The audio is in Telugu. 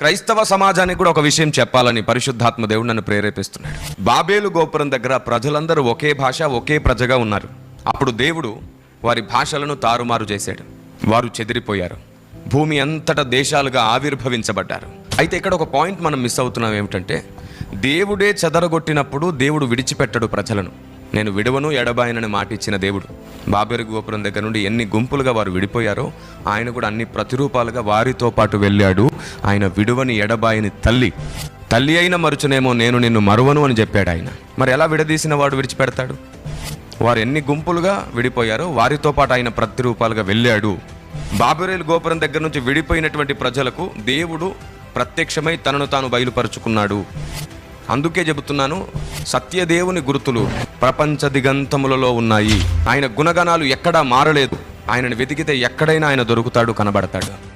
క్రైస్తవ సమాజానికి కూడా ఒక విషయం చెప్పాలని పరిశుద్ధాత్మ దేవుడు నన్ను ప్రేరేపిస్తున్నాడు. బాబేలు గోపురం దగ్గర ప్రజలందరూ ఒకే భాష ఒకే ప్రజగా ఉన్నారు. అప్పుడు దేవుడు వారి భాషలను తారుమారు చేశాడు. వారు చెదిరిపోయారు. భూమి అంతటా దేశాలుగా ఆవిర్భవించబడ్డారు. అయితే ఇక్కడ ఒక పాయింట్ మనం మిస్ అవుతున్నాం ఏమిటంటే దేవుడే చెదరగొట్టినప్పుడు దేవుడు విడిచిపెట్టడు ప్రజలను. నేను విడవను ఎడబాయనని మాటిచ్చిన దేవుడు. బాబేరు గోపురం దగ్గర నుండి ఎన్ని గుంపులుగా వారు విడిపోయారో ఆయన కూడా అన్ని ప్రతిరూపాలుగా వారితో పాటు వెళ్ళాడు. ఆయన విడువని ఎడబాయిని తల్లి తల్లి అయిన మరుచునేమో నేను నిన్ను మరువను అని చెప్పాడు ఆయన. మరి ఎలా విడదీసిన వాడు విడిచిపెడతాడు? వారు ఎన్ని గుంపులుగా విడిపోయారో వారితో పాటు ఆయన ప్రతిరూపాలుగా వెళ్ళాడు. బాబురేలు గోపురం దగ్గర నుంచి విడిపోయినటువంటి ప్రజలకు దేవుడు ప్రత్యక్షమై తనను తాను బయలుపరుచుకున్నాడు. అందుకే చెబుతున్నాను సత్యదేవుని గుర్తులు ప్రపంచ దిగంతములలో ఉన్నాయి. ఆయన గుణగణాలు ఎక్కడా మారలేదు. ఆయనను వెతికితే ఎక్కడైనా ఆయన దొరుకుతాడు కనబడతాడు.